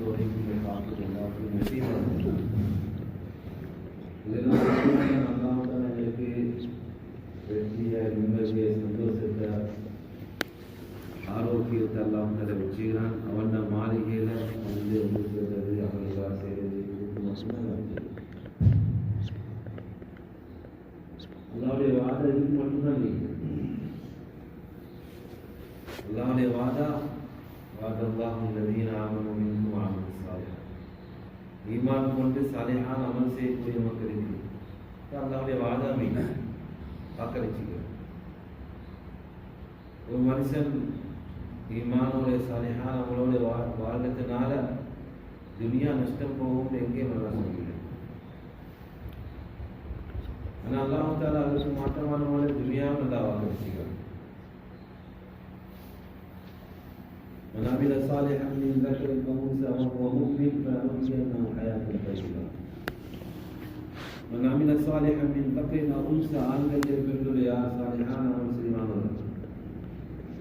மூன்று வரைக்கும் பாக்கியம் ஈமான் கொண்டு சாலிஹான் அமல் செய்யக்கூடிய மக்களுக்கு அல்லாவுடைய வாதம் இல்லை வாக்களிச்சுக்கிறோம் ஒரு மனுஷன் ஈமானோட சாலிஹான் அவங்களோட வா வாழ்றதுனால துனியா நஷ்டம் போகும் எங்கே நல்லா சொல்லல ஆனால் அல்லாஹால அதுக்கு மாற்றமானவங்கள துனியாவும் நல்லா வாக்களிச்சுக்கிறோம் من من عمل صالحا من ذكر فانثى وهو مؤمن فنحيي له حياة طيبة. من عمل صالحا من ذكر أو أنثى عن ذكر فانثى صالحان أو سليمان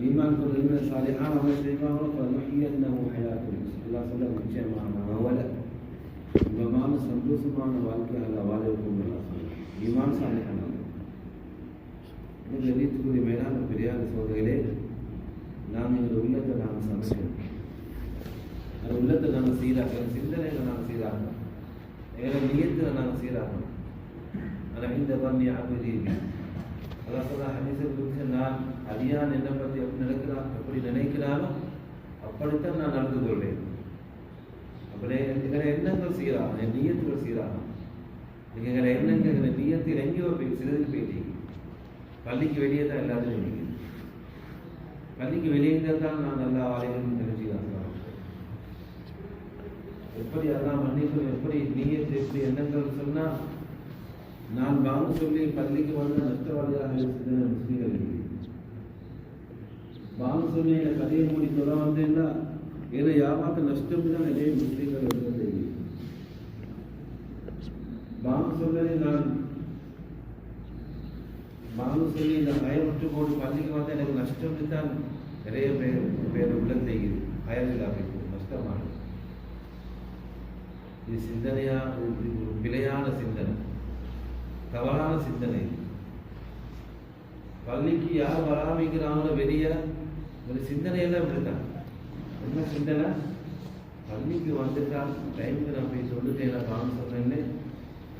إيمان كل من صالحان أو سليمان فنحيي له حياة طيبة. الله صلى الله عليه وسلم ما هو وما من سندو سبحان والك على والدكم من اصحابه. إيمان صالحا. الذي تقول ميلان وبريان صوت اليه. நாம் எங்கள் உள்ளத்தை நாம் சமைக்கணும். அந்த உள்ளத்தை நாங்கள் சீராக்கணும். சிந்தனைகளை நாங்கள் சீராக்கணும். எங்களை நியத்தில் நாங்கள் சீராக்கணும். ஆனால் இந்த பண்ணி அபதி அதான் சொல்ல ஹதீசர் குறித்து நான் அடியான் என்னை பற்றி எப்படி நடக்கிறான் எப்படி நினைக்கிறானோ அப்படித்தான் நான் நடந்து கொள்வேன். அப்படியே எங்களை எண்ணங்கள் சீராகும். என் நீயத்துகள் சீராகும். நீங்கள் எங்களை எண்ணங்கள் எங்களை நீயத்தில் எங்கேயோ போய் சிறிதுக்கு போயிட்டீங்க. பள்ளிக்கு வெளியே தான் எல்லாத்தையும் பள்ளிக்கு வெளியே தான் நான் நல்லா ஆலயம் தெரிஞ்சுக்கிறேன் எப்படி அதான் மன்னிப்பு எப்படி நீயத்து எப்படி எண்ணங்கள் சொன்னா நான் வாங்க சொல்லி பள்ளிக்கு வந்து நஷ்டவாதியாக இருக்கிற முஸ்லீம்கள் வாங்க சொல்லி என்னை கதையை மூடி சொல்ல வந்தேன்னா ஏன்னா யாவாக்க நஷ்டம் தான் நிறைய முஸ்லீம்கள் இருக்கிறது வாங்க சொல்லி நான் வாங்க சொல்லி இந்த பயமுற்று போட்டு பள்ளிக்கு வந்து எனக்கு நஷ்டம் தான் நிறைய பேர் பேர் உள்ள செய்யுது பயனில்லாமல் நஷ்டமானது. இது சிந்தனையா ஒரு பிழையான சிந்தனை. தவறான சிந்தனை. பள்ளிக்கு யார் வராமிக்கிறாங்களோ வெளியே ஒரு சிந்தனையெல்லாம் இப்படித்தான் என்ன சிந்தனை? பள்ளிக்கு வந்துட்டால் டைமுக்கு நான் போய் சொல்லிட்டேன் நான் வாங்க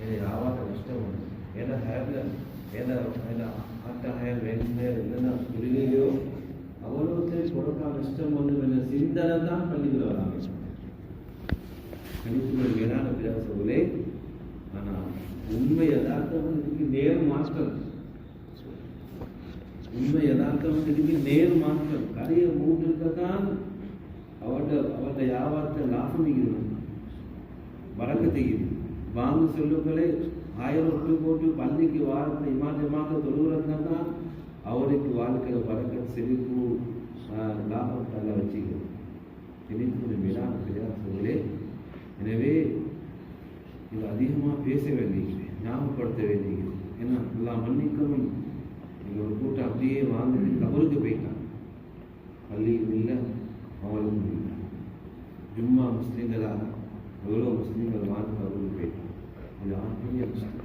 எனக்கு ஆவாத நஷ்டம் உண்டு. ஏன்னா ஹேப்பியாக ஏன்னா ஏன்னா ஆட்டாக ஹேர் என்னென்ன ஹேர் இல்லைன்னா புரியலையோ அவ்வளோத்தை கொடுக்க நஷ்டம் ஒன்று என்ற சிந்தனை தான் பள்ளிக்குள்ள வராங்க கணிப்புகள் வேளாண் பிரயாசங்களே ஆனால் உண்மை யதார்த்தம் இதுக்கு நேர் மாற்றம் உண்மை யதார்த்தம் இதுக்கு நேர் மாற்றம் கரையை மூட்டிருக்கத்தான் அவட்ட அவட்ட வியாபாரத்தை லாபம் செய்கிறது வழக்க செய்யுது வாங்க சொல்லுங்களே. ஆயிரம் ரூபாய் போட்டு பள்ளிக்கு வாரத்தை இமாஜமாக தொழுகிறதுனா அவருக்கு வாழ்க்கிற வழக்க செழிப்பு லாபத்தால் வச்சுக்கிறோம். திணிப்பு விழா பெரியார் சொல்லே எனவே இது அதிகமாக பேச வேண்டியது ஞாபகப்படுத்த வேண்டியது ஏன்னா எல்லாம் மன்னிக்கவும் நீங்கள் ஒரு கூட்டம் அப்படியே வாழ்ந்துட்டு கபருக்கு போயிட்டான் பள்ளியும் இல்லை அவங்களும் இல்லை. ஜும்மா முஸ்லீம்களாக எவ்வளோ முஸ்லீம்கள் வாழ்ந்து கபருக்கு போயிட்டான் இது ஆத்மீய விஷயம்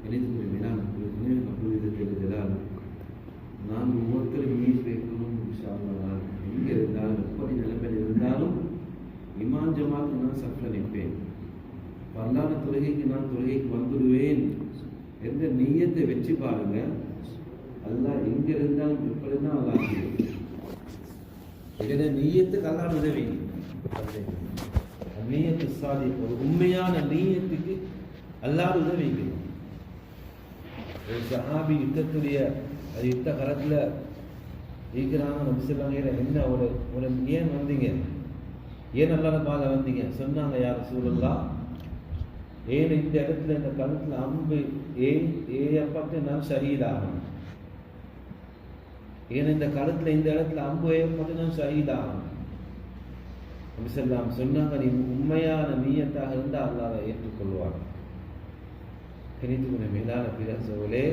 கணிதத்துறை மேலான கபூரிதத்தில் நான் ஒவ்வொருத்தரும் மீன் வைக்கணும் விஷாலாம் எங்கே இருந்தாலும் எப்படி நிலைமையில் இருந்தாலும் இமாஞ்சமாக நான் சஃப்ல நிற்பேன். வரலாறு தொழுகைக்கு நான் தொழுகைக்கு வந்துடுவேன். என்ற நீயத்தை வச்சு பாருங்க அல்லாஹ் எங்க இருந்தாலும் எப்படி தான் அல்லாஹ் இதனை நீயத்துக்கு அல்லாஹ் உதவி? நீயத்து சாதி ஒரு உண்மையான நீயத்துக்கு அல்லாத உதவிக்கணும் ஒரு சஹாபி யுத்தத்துடைய அது யுத்த காலத்தில் இருக்கிறாங்க நம்ம சொல்லுவாங்க என்ன ஒரு ஒரு ஏன் வந்தீங்க? ஏன் அல்லாத பாதை வந்தீங்க? சொன்னாங்க யார் சூழல்லா ஏன் இந்த இடத்துல இந்த கழுத்துல அம்பு ஏன் ஏற்பட்டு நான் ஷஹீதாகணும். ஏன் இந்த கழுத்துல இந்த இடத்துல அம்பு ஏற்பட்டு நான் ஷஹீதாகணும்? நபிசல்லாம் சொன்னாங்க நீ உண்மையான நீயத்தாக இருந்தால் அல்லாத ஏற்றுக்கொள்வாங்க கணித்துக்குள்ள மேலான பிரசோலே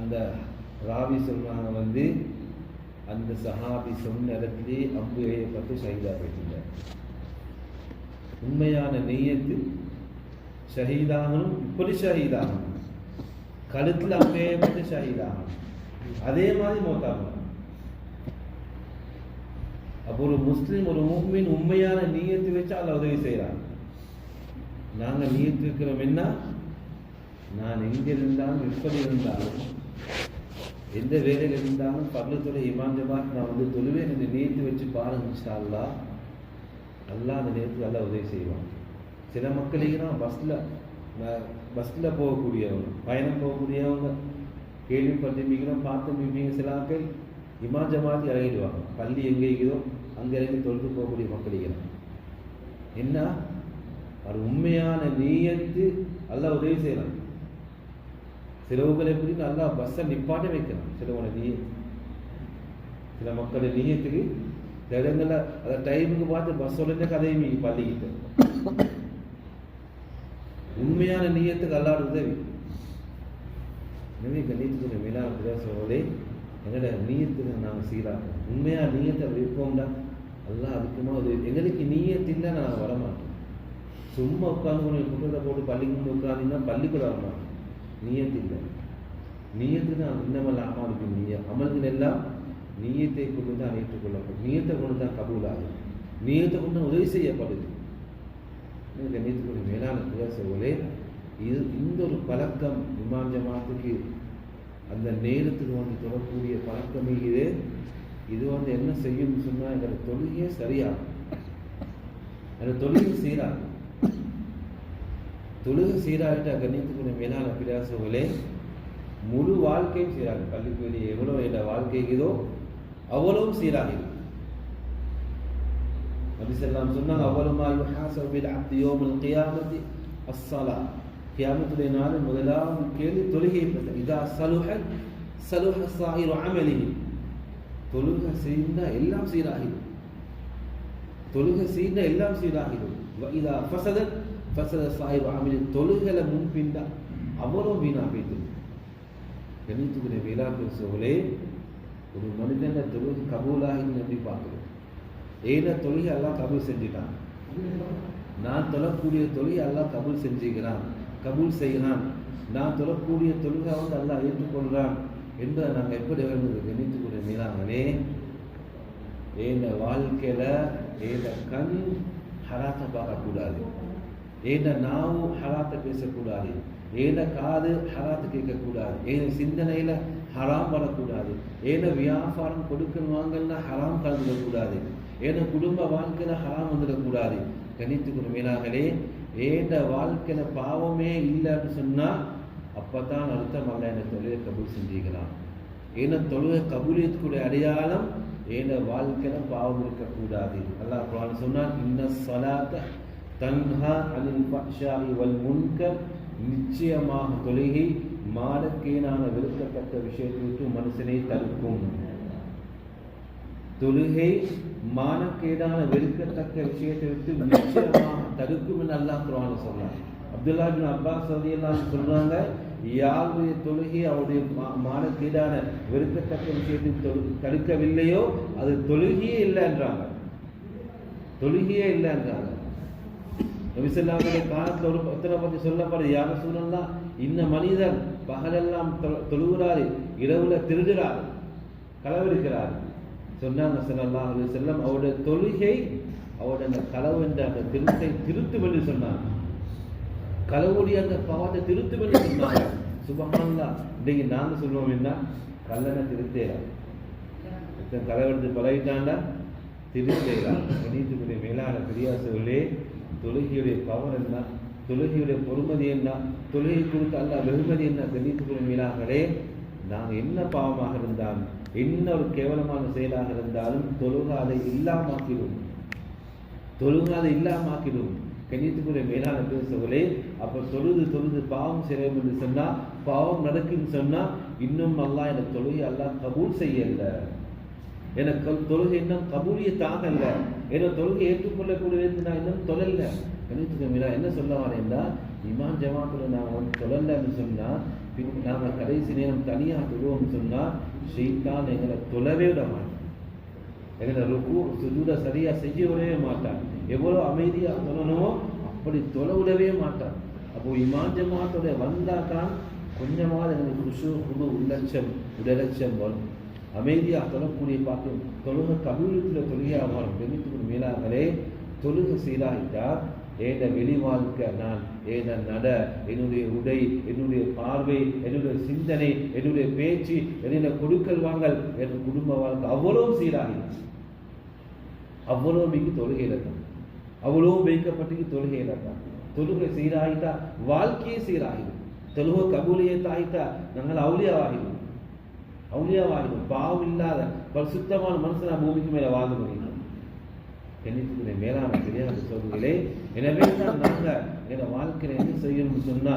அந்த ராவி சொல்றாங்க வந்து அந்த சஹாபி சொன்ன இடத்திலே அம்பு ஏற்பட்டு ஷஹீதா போயிட்டார். உண்மையான நெய்யத்து ஷஹீதாகணும் இப்படி ஷஹீதாகணும். கழுத்தில் அம்பு ஏற்பட்டு ஷஹீதாகணும். அதே மாதிரி மோத்தாகணும். அப்போ ஒரு முஸ்லீம் ஒரு மூமின் உண்மையான நீயத்து வச்சு அதில் உதவி செய்கிறாங்க நாங்கள் நீயத்து இருக்கிறோம் என்ன? நான் எங்கே இருந்தாலும் எப்படி இருந்தாலும் எந்த வேலையில் இருந்தாலும் பள்ளத்துறை இமாம் நான் வந்து தொழுவேன் என்று நீயத்து வச்சு பாருங்க அல்லா அல்லா அந்த நேரத்துக்கு நல்லா உதவி செய்வான். சில மக்களுக்கு தான் பஸ்ஸில் பஸ்ஸில் போகக்கூடியவங்க பயணம் போகக்கூடியவங்க கேள்விப்பட்டிருப்பீங்களும் பார்த்து சில ஆக்கள் இமா ஜமாத்தி இறங்கிடுவாங்க. பள்ளி எங்கே இருக்குதோ அங்கே இறங்கி தொழுது போகக்கூடிய மக்களிகள் என்ன? அது உண்மையான நீயத்து அல்ல உதவி செய்யலாம் சிலவுகள் எப்படி நல்லா பஸ்ஸை நிப்பாட்ட வைக்கலாம் சிலவோட நீ சில மக்களோட நீயத்துக்கு இடங்களில் அதை டைமுக்கு பார்த்து பஸ் உடனே கதையும் நீங்கள் பள்ளிக்கிட்ட. உண்மையான நீயத்துக்கு அல்லாட உதவி. எனவே கண்ணியத்துக்குரிய மேலான பிரதேசங்களே எங்களோட நீயத்துக்கு நாங்கள் சீராகும் உண்மையாக நீயத்தை வைப்போம்டா எல்லாம் அதுக்குமா அது எங்களுக்கு நீயத்தில்லை நான் வரமாட்டேன். சும்மா உட்காந்து கொஞ்சம் குற்றத்தை போட்டு பள்ளிக்கு உட்காந்தீங்கன்னா பள்ளிக்கூட வரமாட்டேன். நீயத்தில்லை நீயத்து தான் இன்னமல் அமாலுக்கு நீய. அமல்கள் எல்லாம் நீயத்தை கொண்டு தான் ஏற்றுக்கொள்ளப்படும். நீயத்தை கொண்டு தான் கபூலாகும் நீயத்தை கொண்டு உதவி செய்யப்படுது. கண்ணியத்துக்குரிய மேலான பிரதேசங்களே இது இந்த ஒரு பழக்கம் இமாம் ஜமாத்துக்கு அந்த நேரத்துக்கு வந்து தொடரக்கூடிய பழக்கமே இது. இது வந்து என்ன செய்யும்னு சொன்னால் எங்களோட தொழுகையே சரியாகும். அந்த தொழில் சீராகும். தொழுகை சீராகிட்ட கண்ணியத்துக்குரிய மேலான பிரயாசங்களே முழு வாழ்க்கையும் சீராகும். பள்ளிக்கு வெளியே எவ்வளோ என்ன வாழ்க்கைக்குதோ அவ்வளவும் சீராகிடும் அப்படி சொல்லாம் சொன்னாங்க அவ்வளவு யுஹாசபு பில் அப்தி அஸ்ஸலா கியாமத்துடைய நாள் முதலாம் கேள்வி தொழுகையை பற்றி. இதா சலுஹ சலுஹ சாயிரு அமலி தொழுகை செய்தா எல்லாம் சீராகிடும். தொழுகை செய்தா எல்லாம் சீராகிடும். இதா ஃபசத ஃபசத சாயிரு அமலி தொழுகலை முன்பின்டா அவ்வளோ வீணாக போய்த்து கணித்துக்குரிய வேளாண் சோழே ஒரு மனிதன தொழுகை கபூலாகி எப்படி பார்க்குறோம் ஏன தொழுகை எல்லாம் கபூல் செஞ்சுட்டான். நான் தொழக்கூடிய தொழில் எல்லாம் கபூல் செஞ்சுக்கிறான். கபூல் செய்கிறான். நான் தொழக்கூடிய தொழுகை வந்து எல்லாம் ஏற்றுக்கொள்கிறான் என்பதை நாங்கள் எப்படி வருவது கணித்துக்கூடிய மீனாங்களே ஏன வாழ்க்கையில் ஏன கண் ஹராத்தை பார்க்கக்கூடாது. ஏன நாவும் ஹராத்தை பேசக்கூடாது. ஏன காது ஹராத்து கேட்கக்கூடாது. ஏன சிந்தனையில் ஹராம் வரக்கூடாது. ஏன வியாபாரம் கொடுக்கணும் வாங்கல்னா ஹராம் கலந்துடக்கூடாது. ஏன குடும்ப வாழ்க்கையில் ஹராம் வந்துடக்கூடாது. கணித்துக்குரிய மேலாகலே ஏண்ட வாழ்க்கையில பாவமே இல்லை அப்படின்னு சொன்னால் அப்போ தான் அர்த்தம் அல்ல என தொழிலை கபூல் செஞ்சுக்கிறான் ஏன்னா தொழுகை கபூலியத்துக்குடைய அடையாளம் ஏன வாழ்க்கையில பாவம் இருக்கக்கூடாது. அல்லா குரான் சொன்னால் இன்ன சலாத்த தன்ஹா அனில் ஃபஹ்ஷாஇ வல் முன்க நிச்சயமாக தொழுகை மாடக்கேனான வெறுக்கத்தக்க விஷயத்தை விட்டு மனுஷனை தடுக்கும். தொழுகை மானக்கேடான வெறுக்கத்தக்க விஷயத்தை விட்டு நிச்சயமாக தடுக்கும் என்று அல்லாஹ் குரான் சொன்னார் அப்துல்லா பின் அப்பாஸ் ரலியல்லாஹு சொல்றாங்க யாருடைய தொழுகை அவருடைய மானக்கேடான வெறுக்கத்தக்க விஷயத்தை தடுக்கவில்லையோ அது தொழுகையே இல்லைன்றாங்க தொழுகையே இல்லைன்றாங்க நபிசல்லாவுடைய காலத்தில் ஒரு பத்திர பற்றி சொல்லப்படுது யார சூழல்லாம் இந்த மனிதன் பகலெல்லாம் தொழுகிறாரு இரவுல திருடுறார் களவெடுக்கிறார் சொன்னாங்க சொல்லலாம் அலி செல்லம் அவருடைய தொழுகை அவருடைய அந்த களவு என்ற அந்த திருத்தை திருத்தும் என்று சொன்னாங்க. களவுடைய அந்த பாவத்தை திருத்தும் என்று சொன்னாங்க. சுபகானந்தா இன்னைக்கு நாங்க சொல்லுவோம் என்ன? கல்லனை திருத்தேலாம் கலவெடுத்து பழகிட்டாண்டா திருத்தேரா கணித்துக்குரிய மேலான பெரியாசர்களே தொழுகையுடைய பவர் என்ன? தொழுகையுடைய பொறுமதி என்ன? தொழுகை கொடுத்த அல்ல வெகுமதி என்ன? கணித்துக்குரிய மேலாகலே நாங்கள் என்ன பாவமாக இருந்தாலும் என்ன ஒரு கேவலமான செயலாக இருந்தாலும் தொழுகாதை இல்லாமாக்கிடும். தொழுக இல்லாமாக்கிடும். கண்ணியத்துக்குரிய மேலான பேசுகளே அப்போ தொழுது தொழுது பாவம் செய்வோம் என்று சொன்னால் பாவம் நடக்குன்னு சொன்னால் இன்னும் அல்லா எனக்கு தொழுகை அல்லாஹ் கபூல் செய்யலை. எனக்கு தொழுகை இன்னும் கபூலியை தாங்கல. ஏன்னா தொழுகை ஏற்றுக்கொள்ளக்கூடியது நான் இன்னும் தொழல. கணித்துக்கு மீரா என்ன சொல்ல வரேன்னா இமான் ஜமாத்துல நான் வந்து தொழலன்னு சொன்னால் பின் நாம கடைசி நேரம் தனியாக தொழுவோம்னு சொன்னால் ஷெய்தான் எங்களை தொழவே விட மாட்டான். எங்களை ருக்கு சுஜூட சரியாக செய்ய விடவே மாட்டான். எவ்வளோ அமைதியாக தொழணுமோ அப்படி தொலை விடவே மாட்டான். அப்போ இமான் ஜமாத்தோட வந்தா தான் கொஞ்சமாவது எங்களுக்கு குஷு குழு உள்ளட்சம் உடலட்சம் வரும். அமைதியாக தொழக்கூடிய பார்க்கும் தொழுக கபிலத்தில் தொழுகையாக வரும் பெண்ணுக்கு மேலாங்களே தொழுக சீராகிட்டால் ஏத வெளி வாழ்க்கை நான் ஏத நட என்னுடைய உடை என்னுடைய பார்வை என்னுடைய சிந்தனை என்னுடைய பேச்சு என்னுடைய கொடுக்கல் வாங்கல் என் குடும்ப வாழ்க்கை அவ்வளவு சீராகிடுச்சு. அவ்வளோ மிகு தொழுகையில தான். அவ்வளோ வைக்கப்பட்டு தொழுகையில தான். தொழுகை சீராகிட்டா வாழ்க்கையே சீராகிடும். தொழுகை கபூலியத்தாகிட்டா நாங்கள் அவுளியாவாகிடும் அவுளியாவாகிடும் பாவம் இல்லாத பரிசுத்தமான நான் பூமிக்கு மேலே வாழ முடியும் எண்ணித்துக்குரிய மேலான தெரியாத சொல்லுங்களே எனவே தான் நாங்க எங்க வாழ்க்கையில என்ன செய்யணும்னு சொன்னா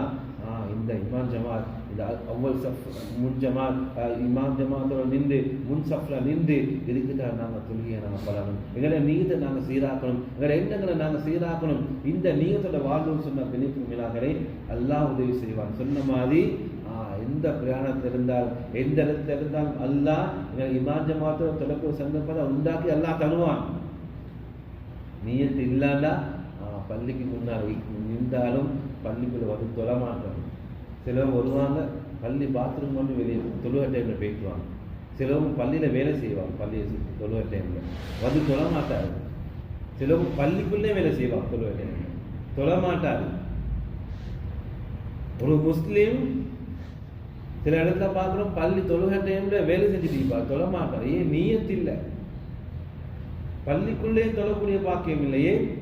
ஆஹ் இந்த இமாம் ஜமாத் இந்த அவ்வல் சஃப் முன் ஜமாத் இமான் இமாம் ஜமாத்தோட நின்று முன் சஃப்ல நின்று இதுக்கு தான் நாங்க தொழுகையை நாங்க பழகணும் எங்களை நீயத்தை நாங்க சீராக்கணும். எங்களை எண்ணங்களை நாங்க சீராக்கணும்? இந்த நீயத்தோட வாழ்வுன்னு சொன்ன பிணைப்பு மீனாகரை அல்லாஹ் உதவி செய்வான். சொன்ன மாதிரி ஆஹ் எந்த பிரயாணத்தில் இருந்தாலும் எந்த இடத்துல இருந்தாலும் அல்லாஹ் எங்களை இமாம் ஜமாத்தோட தொடர்பு சந்தர்ப்பத்தை உண்டாக்கி அல்லாஹ் தருவான். நீயத்து இல்லாண்டா பள்ளிக்கு முன்னால் நின்றாலும் பள்ளிக்குள்ள வந்து தொழ மாட்டாங்க சிலவங்க வருவாங்க பள்ளி பாத்ரூம் வந்து வெளியே தொழுவ டைமில் போயிட்டுவாங்க. சிலவங்க பள்ளியில் வேலை செய்வாங்க பள்ளியை சுற்றி தொழுவ டைமில் வந்து தொழ மாட்டாரு. சிலவங்க பள்ளிக்குள்ளே வேலை செய்வாங்க தொழுவ டைமில் தொழ மாட்டாரு. ஒரு முஸ்லீம் சில இடத்துல பார்க்குறோம் பள்ளி தொழுகை டைம்ல வேலை செஞ்சுட்டு இருப்பா தொழ மாட்டார். ஏன்? நீயத்து இல்லை. பள்ளிக்குள்ளே தொழக்கூடிய பாக்கியம் இல்லையே.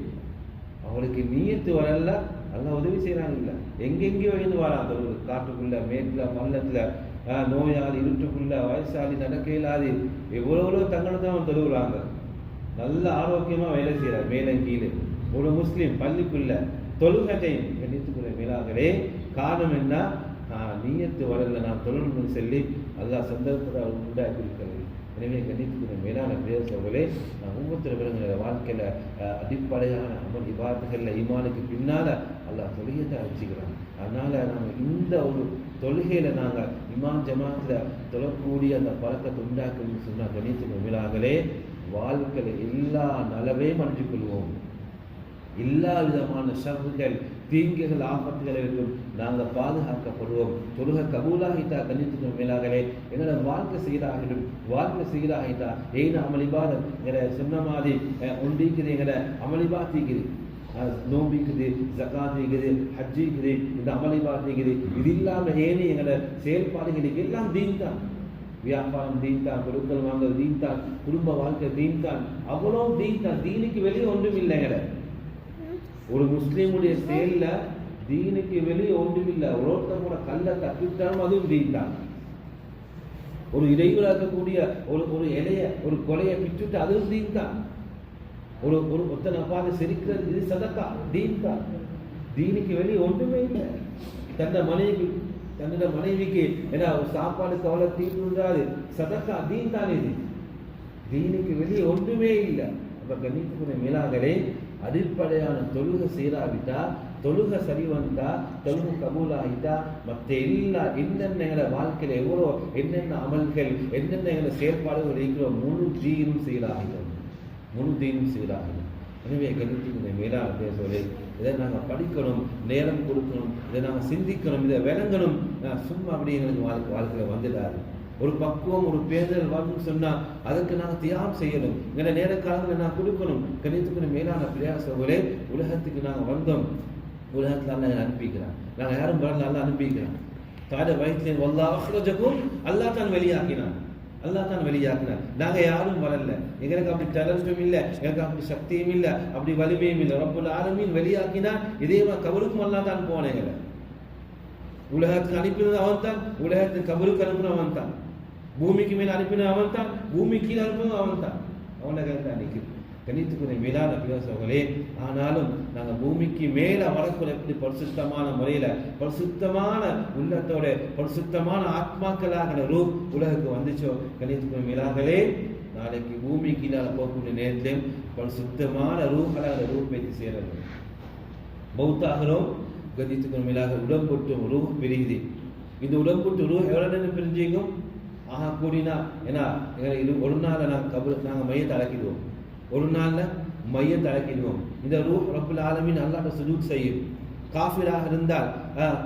அவளுக்கு நீயத்து வரல அதெல்லாம் உதவி செய்கிறாங்கல்ல எங்கெங்கேயோ இருந்து வரா ஒரு காட்டுக்குள்ள மேட்டில் பள்ளத்துல நோயாளி இருட்டுக்குள்ள வயசாளி நடக்க இல்லாது எவ்வளோ தங்கணும் தான் தொழுகிறாங்க நல்ல ஆரோக்கியமாக வேலை செய்கிறார் மேலே கீழே. ஒரு முஸ்லீம் பள்ளிக்குள்ள தொழுகை கண்டித்துக்குள்ள மேலாகவே காரணம் என்ன? நான் நீயத்து வரல நான் தொழணும்னு சொல்லி அல்லாஹ் சந்தர்ப்பத்தை அவர் உண்டாக்கி எனவே கணித்துக்குரிய மேலான பேசுவர்களே நான் ஒவ்வொருத்தர் விலங்குகிற வாழ்க்கையில் அடிப்படையான அமல் இமானுக்கு பின்னால் பின்னால அல்லாஹ் தான் வச்சுக்கிறான் அதனால் நம்ம இந்த ஒரு தொழுகையில் நாங்கள் இமான் ஜமாத்தில் தொழக்கூடிய அந்த பழக்கத்தை உண்டாக்குன்னு சொன்னால் கணித்துக்கு மேலாகலே வாழ்க்கையில் எல்லா நலவையும் அணிஞ்சு கொள்வோம். எல்லா விதமான ஷர்றுகள் தீங்குகள் ஆபத்துகளை விட்டும் நாங்கள் பாதுகாக்கப்படுவோம். தொழுக கபூலாகித்தா கண்ணியத்துக்கு மேலாகவே எங்களோட வாழ்க்கை சீராகிடும் வாழ்க்கை சீராகித்தா ஏன் அமளிபாதம் எங்களை சொன்ன மாதிரி அஹ், ஒன்றிக்குது எங்களை அமளிபாத்திக்குது நோம்பிக்குது ஜக்காத்திக்குது ஹஜ்ஜிக்குது இந்த அமளிபாத் இருக்குது இது இல்லாமல் ஏனி எங்களோட செயல்பாடுகளுக்கு எல்லாம் தீன் தான் வியாபாரம் தீன்தான் பொருட்கள் வாங்க தீன்தான் குடும்ப வாழ்க்கை தீன்தான். அவ்வளோ தீன்தான். தீனுக்கு வெளியே ஒன்றும் இல்லைங்கிற ஒரு முஸ்லீமுடைய செயலில் தீனுக்கு வெளியே ஒன்றுமில்லை. ஒருத்தர் கூட கல்ல தப்பித்தாலும் அதுவும் தீன் தான் ஒரு இடைவிழாக்கக்கூடிய ஒரு ஒரு இலைய ஒரு கொலையை பிச்சுட்டு அதுவும் தீன் தான் ஒரு ஒரு ஒத்தனை பார்த்து செரிக்கிறது இது சதக்கா தீன் தான் தீனுக்கு வெளியே ஒன்றுமே இல்லை. தன்னை மனைவிக்கு தன்னோட மனைவிக்கு ஏன்னா ஒரு சாப்பாடு கவலை தீர்ந்துடாது சதக்கா தீன் தான் இது. தீனுக்கு வெளியே ஒன்றுமே இல்லை. அப்போ கணித்துக்குரிய மேலாகலே அடிப்படையான தொழுகை சீராவிட்டா தொழுகை சரி வந்தா தொழுகை கபூல் ஆகிட்டா மற்ற எல்லா என்னென்ன வாழ்க்கையில் எவ்வளோ என்னென்ன அமல்கள் என்னென்ன எங்களை செயல்பாடுகள் இருக்கிற முழு தீனும் சீராகிடும் முழு தீனும் சீராகிடும் எனவே கணித்துக்குரிய மேலாக பேசுவதை இதை நாங்கள் படிக்கணும் நேரம் கொடுக்கணும் இதை நாங்கள் சிந்திக்கணும் இதை விளங்கணும். நான் சும்மா அப்படி எங்களுக்கு வாழ்க்கை வாழ்க்கையில் வந்துடாது. ஒரு பக்குவம் ஒரு பேதல் வரணும்னு சொன்னா அதுக்கு நாங்கள் தியாகம் செய்யணும். எங்களை நேர காலத்தில் நான் கொடுக்கணும். கணித்துக்குரிய மேலான பிரயாசங்களே உலகத்துக்கு நாங்கள் வந்தோம். உலகத்தில் அல்ல அனுப்பிக்கிறான். நாங்கள் யாரும் வரல அல்ல அனுப்பிக்கிறான். தாட வயிற்றுல வல்லா அஹ்ரஜக்கும் அல்லாஹ் தான் வெளியாக்கினான். அல்லாஹ் தான் வெளியாக்கினான். நாங்க யாரும் வரல. எங்களுக்கு அப்படி டேலண்ட்டும் இல்லை எங்களுக்கு அப்படி சக்தியும் இல்லை அப்படி வலிமையும் இல்லை. ரொம்ப ஆளுமையும் வெளியாக்கினா இதே கபருக்கும் அல்லா தான் போனேங்க உலகத்துக்கு அனுப்பினது அவன் தான் உலகத்துக்கு கபருக்கு அனுப்பினது அவன் தான் பூமிக்கு மேல் அனுப்பின அவன் தான் கீழே அனுப்பினது அவன் தான் அவனை கருத்து தான் நிற்குது கணித்துக்குரிய மேலான பிரியாசோர்களே ஆனாலும் நாங்கள் பூமிக்கு மேலே வளர்க்குற எப்படி பரிசுத்தமான முறையில் பரிசுத்தமான உள்ளத்தோட பரிசுத்தமான ஆத்மாக்களாக ரூப் உலகுக்கு வந்துச்சோ? கணித்துக்குரிய மேலாகவே நாளைக்கு பூமி கீழால போகக்கூடிய நேரத்திலும் பரிசுத்தமான ரூகளாக ரூப் வைத்து சேரணும். பௌத்தாகிறோம் கதித்துக்கு மேலாக உடம்புட்டும் ரூஹ் பெருகுது. இந்த உடம்புட்டு ரூ எவ்வளோ நேரம் ஆஹா கூடினா ஏன்னா இது ஒரு நாளில் நாங்கள் கபு நாங்கள் மையத்தை அடக்கிடுவோம். ஒரு நாளில் மையத்தை அடக்கிடுவோம். இந்த ரூ ரப்புல் ஆலமின் அல்லாட்ட சுஜூத் செய்யும் காஃபிராக இருந்தால்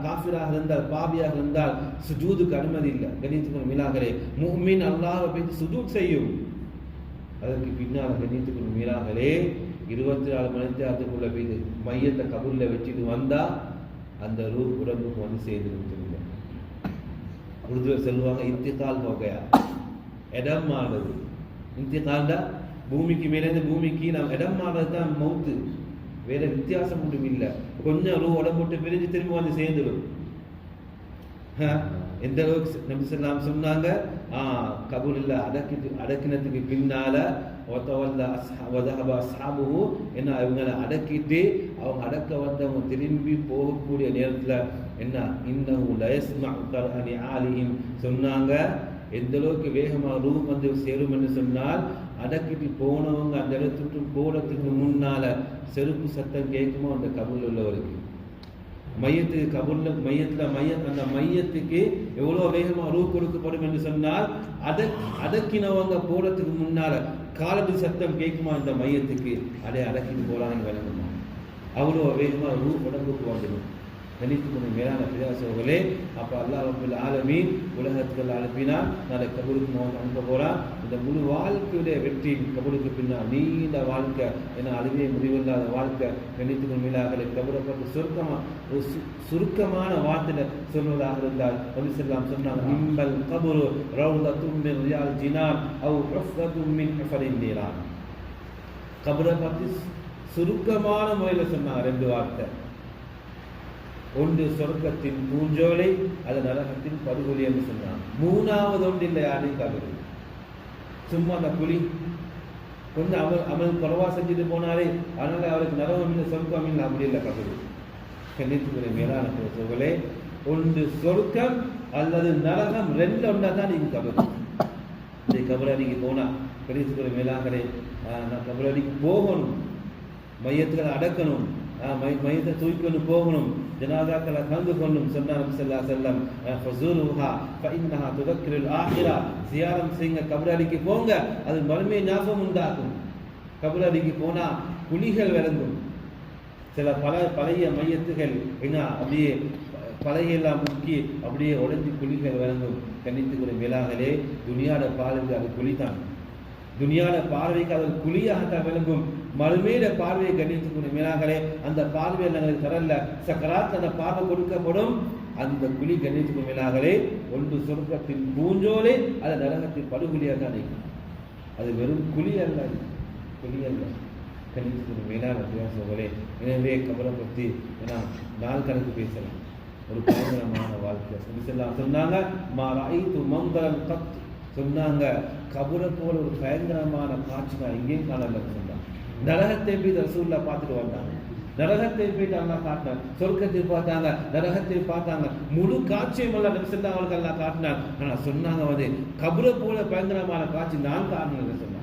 காஃபிராக இருந்தால் பாபியாக இருந்தால் சுஜூதுக்கு அனுமதி இல்லை. கணித்துக்கு மீனாகலே முஹ்மின் அல்லாஹ் போய் சுஜூத் செய்யும். அதற்கு பின்னால் கண்ணியத்துக்கு மீனாகலே இருபத்தி நாலு மணி நேரத்துக்குள்ள போய் மையத்தை கபூரில் வச்சுட்டு வந்தால் அந்த ரூ உடம்புக்கு வந்து சேர்ந்து சொல்லுங்க உருதுல சொல்லுவாங்க இத்திகால் நோக்கையா இடம் மாறுது. இத்திகால்டா பூமிக்கு மேலேருந்து பூமிக்கு நாம் இடம் மாறுறது தான் மவுத்து வேற வித்தியாசம் ஒன்றும் இல்லை. கொஞ்சம் ரூ உடம்பு விட்டு பிரிஞ்சு திரும்ப வந்து சேர்ந்துடும் ஆஹ், எந்த அளவுக்கு நபி சொன்னாங்க? ஆ இல்ல அடக்கி அடக்கினத்துக்கு பின்னால ஒத்தவல்ல வதஹப அஸ்ஹாபுஹு என்ன இவங்களை அடக்கிட்டு அவங்க அடக்க வந்தவங்க திரும்பி போகக்கூடிய நேரத்தில் என்ன? இன்னும் லயஸ்மா கர்ஹனி ஆலிஹிம் சொன்னாங்க. எந்த அளவுக்கு வேகமாக ரூம் வந்து சேரும் என்று சொன்னால் அடக்கிட்டு போனவங்க அந்த இடத்துக்கு போனதுக்கு முன்னால் செருப்பு சத்தம் கேட்குமோ அந்த கபூல் உள்ளவருக்கு? மையத்துக்கு கபூரில் மையத்துல மைய அந்த மையத்துக்கு எவ்வளவு வேகமா ரூ கொடுக்கப்படும் என்று சொன்னால் அதை அதக்கினவங்க போறதுக்கு முன்னால காலத்து சத்தம் கேட்குமா அந்த மையத்துக்கு? அதை அடக்கிட்டு போகலான்னு விளங்குமா? அவ்வளோ வேகமா ரூ உடம்புக்கு வந்துடும் கொண்டு மேலான பிரயாசங்களே அப்ப அல்லாஹ் ரபுல் ஆலமீன் உலகத்துக்கு அனுப்பினா நாளை கபூருக்கு மோகன் அனுப்ப போறான். இந்த முழு வாழ்க்கையுடைய வெற்றி கபூருக்கு பின்னால் நீண்ட வாழ்க்கை என அழுவே முடிவில்லாத வாழ்க்கை கொண்டு மேலாக கபூரை பார்த்து சுருக்கமா ஒரு சுருக்கமான வார்த்தையில சொல்வதாக இருந்தால் நபி ஸல்லல்லாஹு சொன்னாங்க இம்பல் கபுரு ரவுதத்தும் மின் ரியால் ஜினான் அவ் ஹுஃபத்தும் மின் ஹுஃபரின் நீரான். கபரை பற்றி சுருக்கமான முறையில் சொன்னாங்க ரெண்டு வார்த்தை. ஒன்று சொர்க்கத்தின் பூஞ்சோலை அது நரகத்தின் படுகொலி என்று சொன்னான். மூணாவது ஒன்று இல்லை யாரையும் கபரு சும்மா அந்த புலி. கொஞ்சம் அமல் அமல் குறவா செஞ்சுட்டு போனாலே அதனால அவருக்கு நரகம் இல்லை சொர்க்கம் இல்லை அப்படி இல்லை கபரு கண்ணித்துக்குரிய மேலான சொல்களே ஒன்று சொர்க்கம் அல்லது நரகம் ரெண்டு ஒன்றா தான் நீங்க கபடி இந்த கபரடிக்கு போனா கணித்துக்குரிய மேலாகலே நான் கபரடிக்கு போகணும். மையத்தில் அடக்கணும். மையத்தை தூக்கிக்கொண்டு போகணும். ஜனாதாக்களை கலந்து கொள்ளும் சொன்னார் செல்லா செல்லம் அலைஹி வஸல்லம். அஹ் ஃபஸூருஹா ஃபஇன்னஹா துதக்கிருல் ஆஹிரா. ஜியாரம் செய்யுங்க கபரடிக்கு போங்க. அது மறுமையை ஞாபகம் உண்டாக்கும். கபரடிக்கு போனா குழிகள் விளங்கும். சில பல பழைய மையத்துகள் என்ன அப்படியே பழையெல்லாம் பழைய எல்லாம் முக்கி அப்படியே உடஞ்சி குழிகள் விளங்கும். கண்ணித்துக்குரிய மேலாகலே துனியாட பாலுக்கு அது குழிதான். துனியாட பார்வைக்கு அது குழியாகத்தான் விளங்கும். மறுமையில பார்வையை கண்டித்துக்கூடிய மேலாகலே அந்த பார்வையை நாங்கள் தரல சக்கராத் அந்த பார்வை கொடுக்கப்படும். அந்த குழி கண்டித்துக்கும் மேலாகலே ஒன்று சொர்க்கத்தின் பூஞ்சோலே அது நரகத்தின் படுகொலியாக தான் அது வெறும் குழி அல்ல குழி அல்ல. கணித்துக்கு மேலான சோழே எனவே கபரை பற்றி ஏன்னா நாள் கணக்கு பேசலாம். ஒரு பயங்கரமான வாழ்க்கை. சொல்லி சொன்னாங்க மா ஐந்து மங்கலம் கத் சொன்னாங்க. கபரை போல ஒரு பயங்கரமான காட்சி நான் இங்கேயும் காணல சொன்னான் நரகத்தை போய் ரசூல்லா பார்த்துட்டு வந்தாங்க. நரகத்தை போயிட்டு அல்லாஹ் காட்டினான். சொர்க்கத்தை பார்த்தாங்க. நரகத்தை பார்த்தாங்க. முழு காட்சியும் எல்லாம் நபிசல்லா எல்லாம் காட்டினான். ஆனால் சொன்னாங்க வந்து கபரை போல பயங்கரமான காட்சி நான் காரணம் சொன்னாங்க.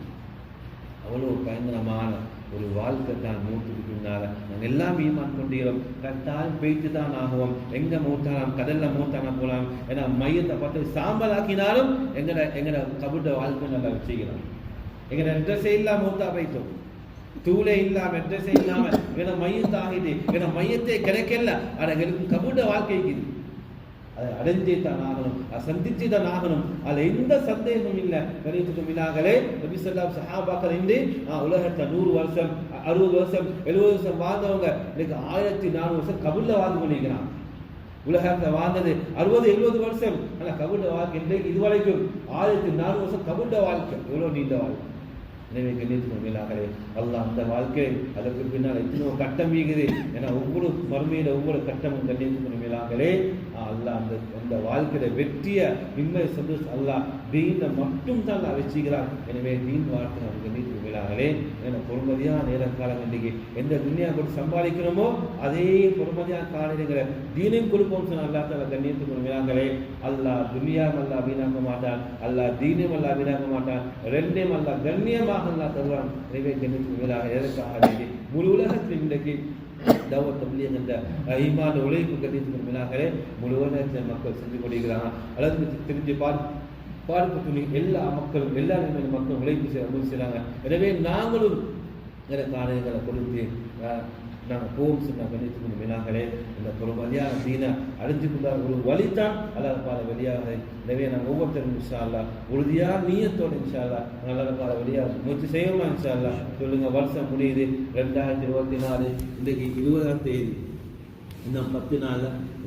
அவ்வளோ பயங்கரமான ஒரு வாழ்க்கை தான் மூத்துக்கு பின்னால. நாங்கள் எல்லாம் ஈமான் கொண்டீரோம் கட்டால் பெய்த்து தான் ஆகுவோம். எங்கே மூத்தாலாம் கடலில் மூத்தானா போகலாம் ஏன்னா மையத்தை பார்த்து சாம்பல் ஆக்கினாலும் எங்கட எங்கட கபுட்ட வாழ்க்கை நல்லா வச்சுக்கிறோம் எங்கட ட்ரெஸ்ஸே இல்லாம மூத்தா பைத்தோம் தூளே இல்லாம ட்ரெஸ்ஸே இல்லாம எங்கட மையத்தை ஆகிட்டு எங்கட மையத்தை கிடைக்கல. ஆனால் எங்களுக்கு கபுட்ட வாழ்க்கைக்குது அதை அடைஞ்சே தான் ஆகணும் அதை சந்திச்சு தான் ஆகணும் அதுல எந்த சந்தேகமும் இல்லை. கணித்துக்கும் இல்லாகலே நபி ஸல்லல்லாஹு சஹாபாக்கள் இருந்து ஆ, நூறு வருஷம் அறுபது வருஷம் எழுபது வருஷம் வாழ்ந்தவங்க இன்னைக்கு ஆயிரத்தி நானூறு வருஷம் கபுல்ல வாழ்ந்து பண்ணிக்கிறான் உலகத்தில் வாழ்ந்தது அறுபது எழுபது வருஷம். ஆனால் கபுல்ல வாழ்க்கை இன்றைக்கு இதுவரைக்கும் ஆயிரத்தி நானூறு வருஷம் கபுல்ல வாழ்க்கை. எவ்வளோ நீண்ட வாழ்க்கை? எனவே கண்ணியத்துக்கு மேலாகவே அல்லாஹ் அந்த வாழ்க்கை அதற்கு பின்னால் எத்தனோ கட்டம் வீகுது ஏன்னா ஒவ்வொரு மறுமையில ஒவ்வொரு கட்டமும் கண்ணியத்துக்கு மேலாகவே அல்லாஹ் அந்த அந்த வாழ்க்கையில வெற்றியை இன்மை சந்தோஷம் அல்லாஹ் தீனை மட்டும் தான் அல்லாஹ் வச்சுக்கிறான் எனவே தீன் வார்த்தை நமக்கு கண்ணியத்துக்கு மேலாகவே என பொறுமதியான நேர காலம் இன்னைக்கு எந்த துணியாக கொடுத்து சம்பாதிக்கிறோமோ அதே பொறுமதியான காலங்கிற தீனையும் கொடுப்போம் சொன்ன அல்லா தால கண்ணியத்துக்கு மேலாகவே அல்லாஹ் துனியாவும் அல்லாஹ் வீணாக்க மாட்டான். அல்லாஹ் தீனையும் அல்லா வீணாக்க மாட்டான். ரெண்டையும் அல்லாஹ் கண்ணியமாக அல்லாஹ் தருவான். எனவே கண்ணியத்துக்கு மேலாக எதற்காக? முழு உலகத்தில் இன்றைக்கு தவ தப்லீக் என்ற ஈமான உழைப்பு கண்டித்து மேலாகவே முழு உலகத்தில் மக்கள் செஞ்சு கொண்டிருக்கிறாங்க அளவுக்கு தெரிஞ்சு பார்த்து பார்ப்பு துணி எல்லா மக்களும் எல்லா நிலைமையிலும் மக்களும் உழைப்பு செய்ய செய்கிறாங்க. எனவே நாங்களும் நிறைய காரியங்களை கொடுத்து நாங்கள் போவோம் சொன்ன கணித்து மேலாகவே இந்த ஒரு வழியாக தீன அழிஞ்சு கொண்டால் ஒரு வழிதான் அல்லாத பால வெளியாக. எனவே நாங்கள் ஒவ்வொருத்தரும் இன்ஷால்லா உறுதியாக நீயத்தோடு இன்ஷால்லா அல்லா பால வெளியாக முயற்சி செய்யணுமா இன்ஷால்லா சொல்லுங்கள் வருஷம் முடியுது ரெண்டாயிரத்தி இருபத்தி நாலு இன்றைக்கு இருபதாம் தேதி. இன்னும் பத்து நாள்